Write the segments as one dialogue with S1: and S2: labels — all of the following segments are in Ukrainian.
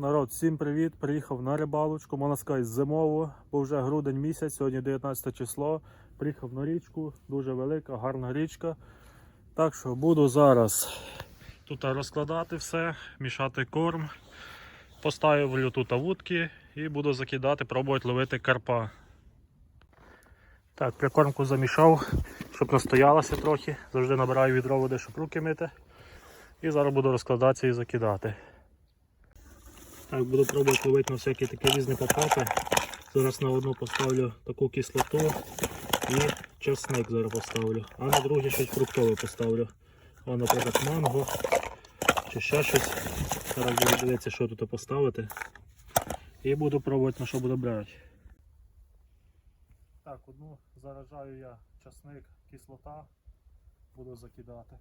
S1: Народ, всім привіт! Приїхав на рибалочку, можна сказати, зимово, бо вже грудень місяць, сьогодні 19 число. Приїхав на річку, дуже велика, гарна річка. Так що буду зараз тут розкладати все, мішати корм. Поставлю тут вудки і буду закидати, пробувати ловити карпа. Так, прикормку замішав, щоб настоялося трохи. Завжди набираю відро води, щоб руки мити. І зараз буду розкладатися і закидати. Так, буду пробувати ловити на всякі такі різні попапи. Зараз на одну поставлю таку кислоту і чесник зараз поставлю. А на другий щось фруктове поставлю. О, наприклад, манго чи ще щось. Зараз буду дивитися, що тут поставити. І буду пробувати на що буду брати. Так, одну заражаю я часник, кислота, буду закидати.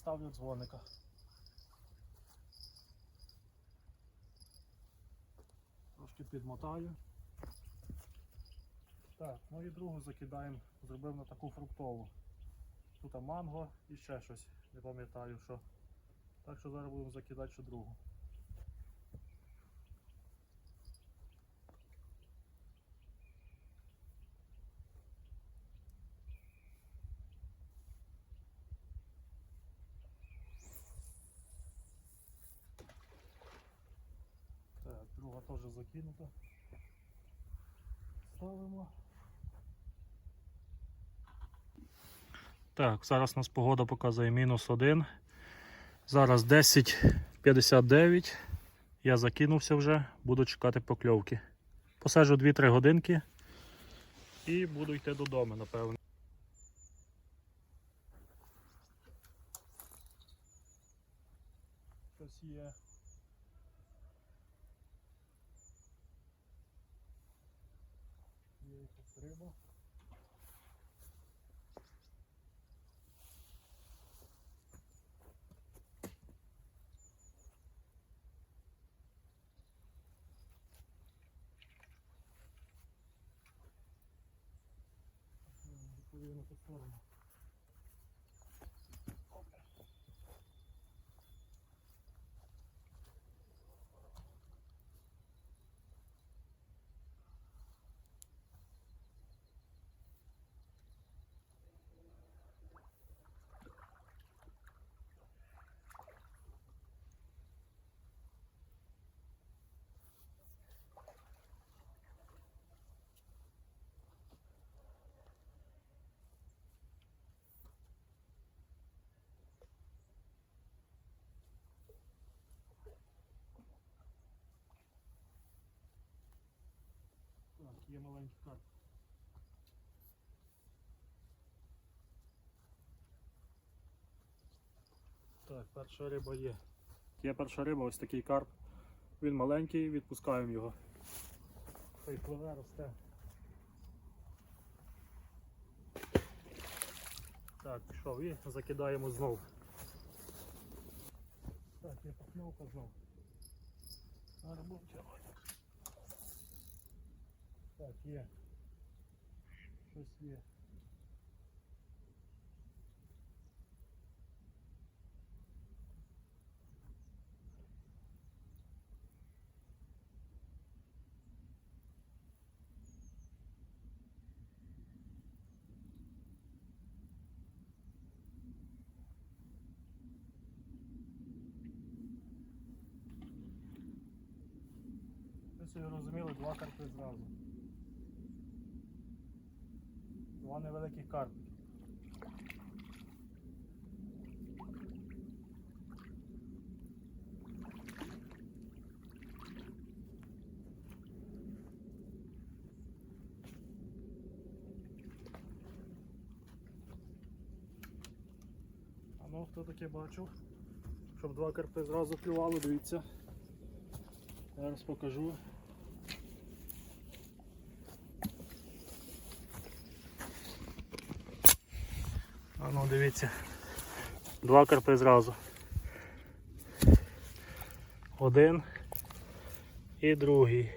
S1: Ставлю дзвоника. Трошки підмотаю. Так, ну і другу закидаємо, зробив на таку фруктову. Тут манго і ще щось, не пам'ятаю що. Так що зараз будемо закидати ще другу. Так, друга теж закинута. Ставимо. Так, зараз у нас погода показує мінус один. Зараз 10.59. Я закинувся вже, буду чекати покльовки. Посаджу 2-3 годинки і буду йти додому, напевно. Щось є. Є Відповідно по сторону. Є маленький карп. Так, перша риба є. Є перша риба, ось такий карп. Він маленький, відпускаємо його. Хай пливе, росте. Так, пішов і закидаємо знов. Так, є покльовка знов. Зараз будемо тягати. Так, є. Щось є. Собі розуміли, два карпи зразу. Два невеликих карпи. А ну хто таке бачив? Щоб два карпи зразу клювали, дивіться. Зараз покажу. А ну дивіться. Два карпи зразу. Один і другий.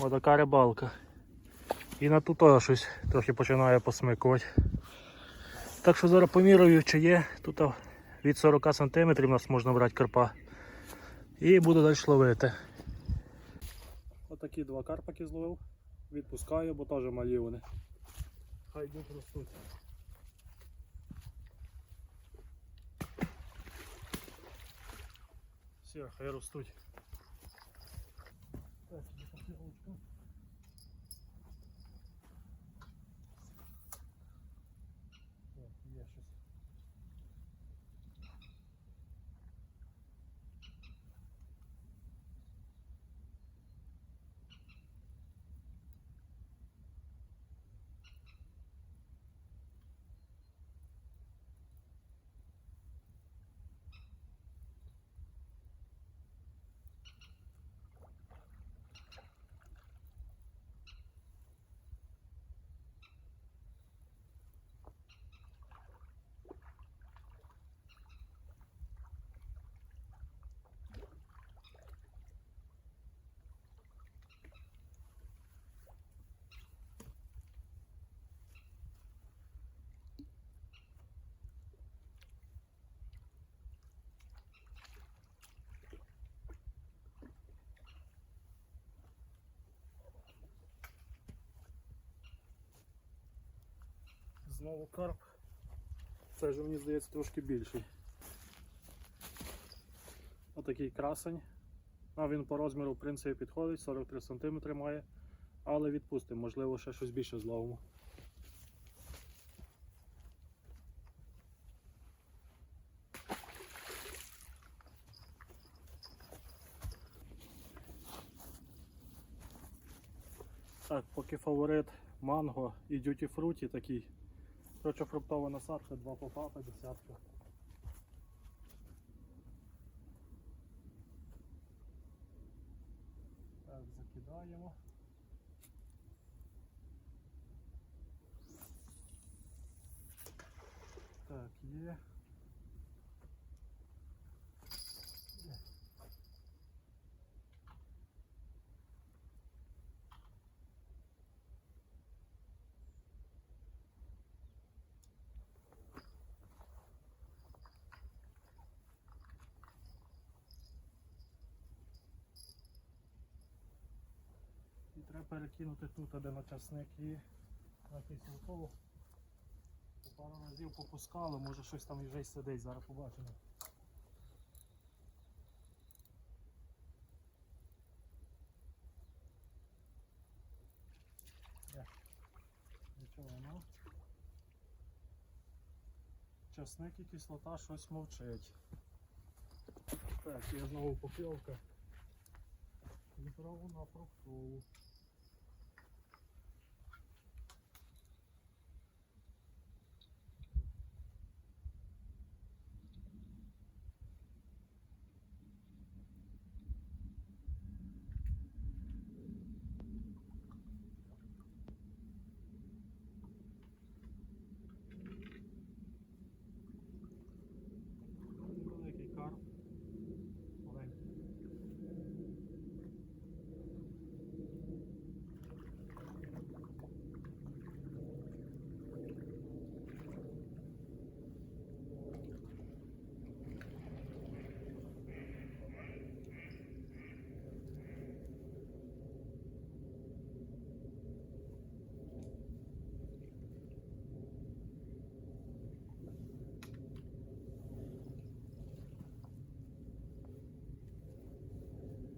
S1: Отака рибалка. І на ту теж щось трохи починає посмикувати. Так що зараз поміряю, чи є. Тут від 40 см у нас можна брати карпа. І буду далі ловити. Отакі два карпаки зловив. Відпускаю, бо теж малі вони. Хай йдуть ростуть. Все, хай ростуть. Так, є покльовочка. Так, є щось. Знову карп. Це ж мені здається трошки більший. Отакий красень. А він по розміру в принципі підходить, 43 см має, але відпустимо, можливо ще щось більше зловимо. Так, поки фаворит манго і дюті фруті такий. Короче, фруктова насадка, два попапа, десятка. Так, закидаємо. Так, є. Є. І треба перекинути тут, де на часник і на киселькову. Пару разів попускало, може щось там і вже й сидить, зараз побачимо. Нічого нема. Часник і кислота щось мовчить. Так, є знову покльовка. Відправу на фруктову. Великий карп. Маленький.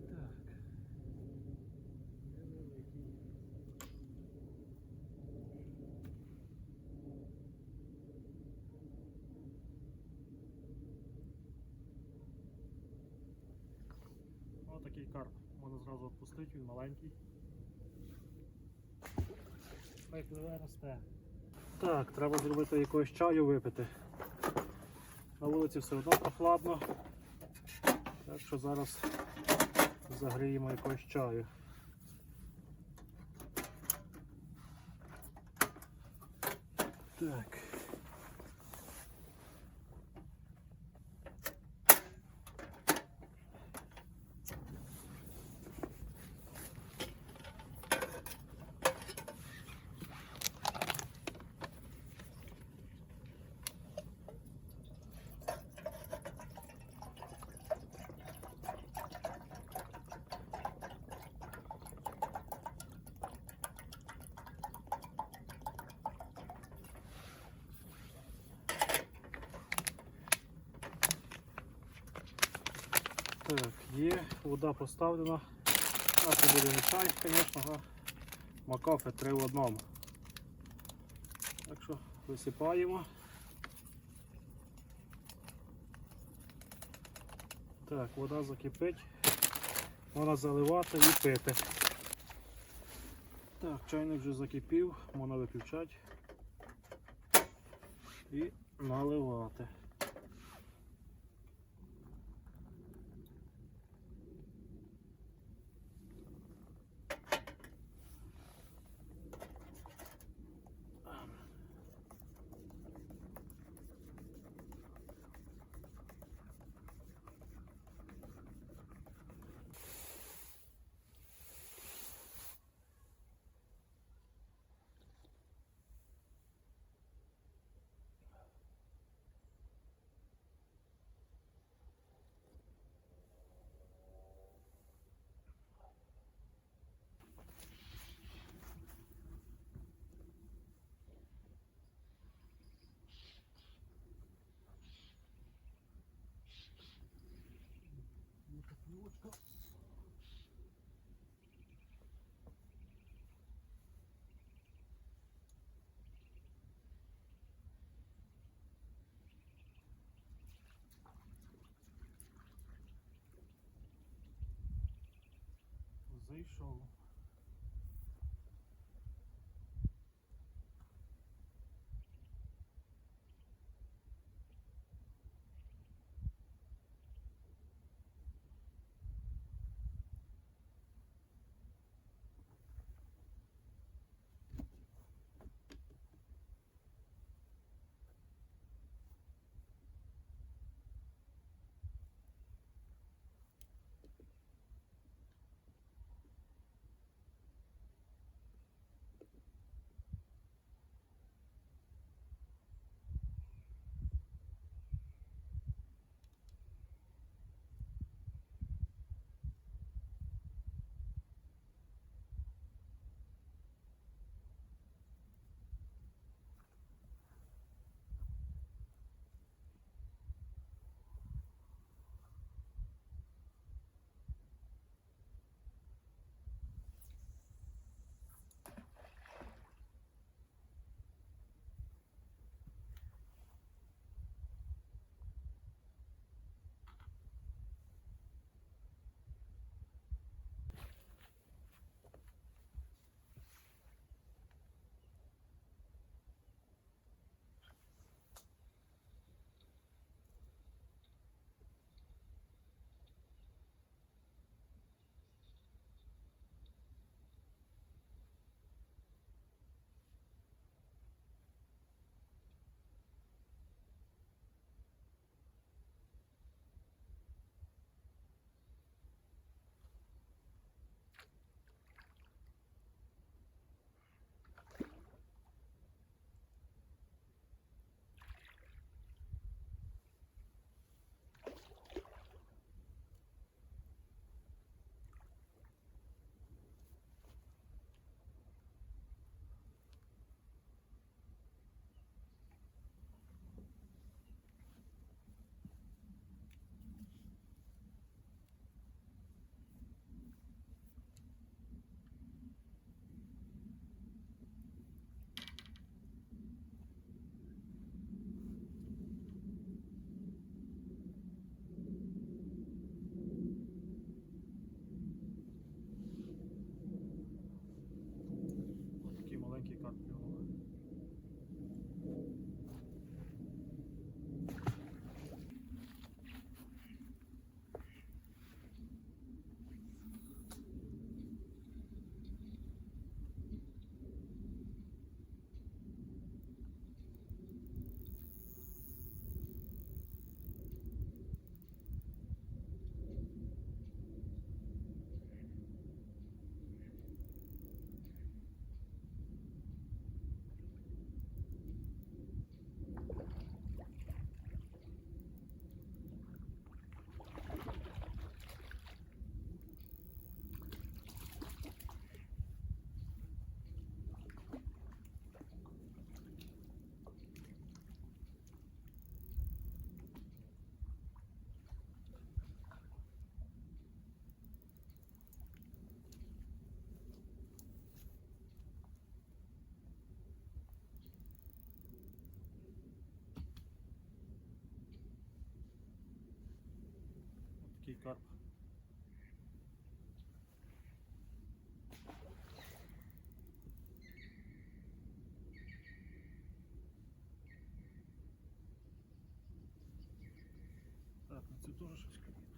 S1: Так. Невеликий. Ось такий карп. Можна зразу відпустити, він маленький. Хай пливе росте. Так, треба зробити якогось чаю випити. На вулиці все одно прохладно. Так що зараз загріємо якогось чаю. Так. Так, є, вода поставлена. А це буде не чай, звісно, а макафе 3 в одному. Так що висипаємо. Так, вода закипить. Можна заливати і пити. Так, чайник вже закипів, можна виключати і наливати. Зайшов. Такий карп. Так, на це теж щось.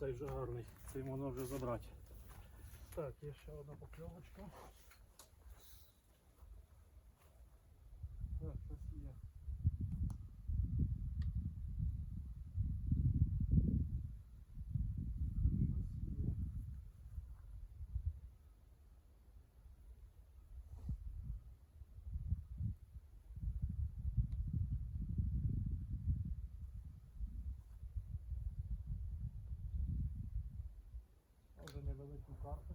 S1: Цей вже гарний, цей можна вже забрати. Так, є ще одна покльовочка. Так, щось є. Щось є. Може невелику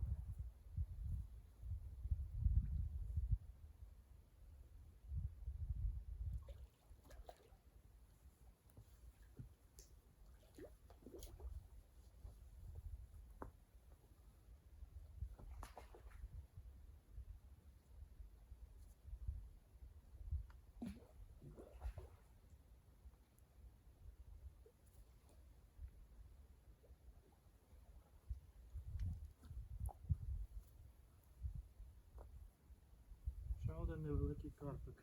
S1: один невеликий карпик.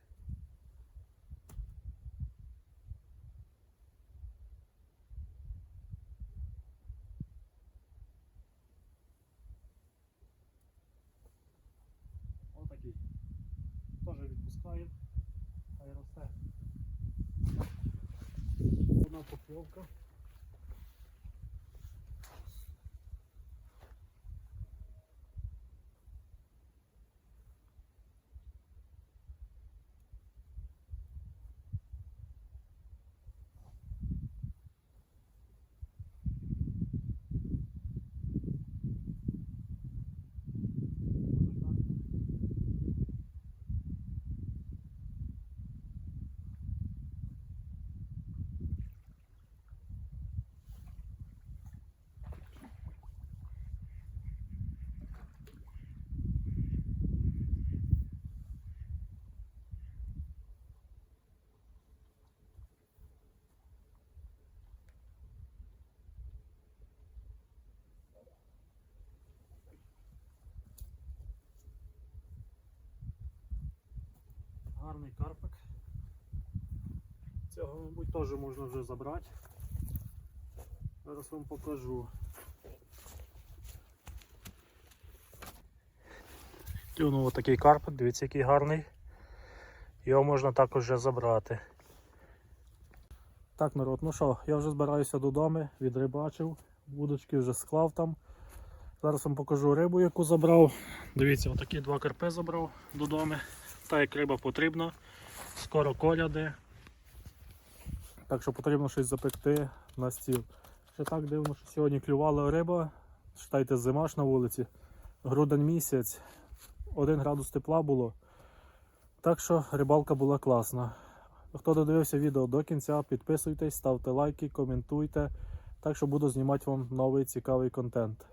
S1: Отакий. Теж відпускаємо. Хай. Одна покльовка. Гарний карпик. Цього, мабуть, теж можна вже забрати. Зараз вам покажу. Тюнув отакий карпик, дивіться, який гарний. Його можна також вже забрати. Так, народ, ну що, я вже збираюся додому, відрибачив, вудочки вже склав там. Зараз вам покажу рибу, яку забрав. Дивіться, отакі два карпи забрав додому. Та як риба потрібна. Скоро коляди. Так що потрібно щось запекти на стіл. Ще так дивно, що сьогодні клювала риба. Читайте, зима ж на вулиці. Грудень місяць. 1 градус тепла було. Так що рибалка була класна. Хто додивився відео до кінця, підписуйтесь, ставте лайки, коментуйте. Так що буду знімати вам новий цікавий контент.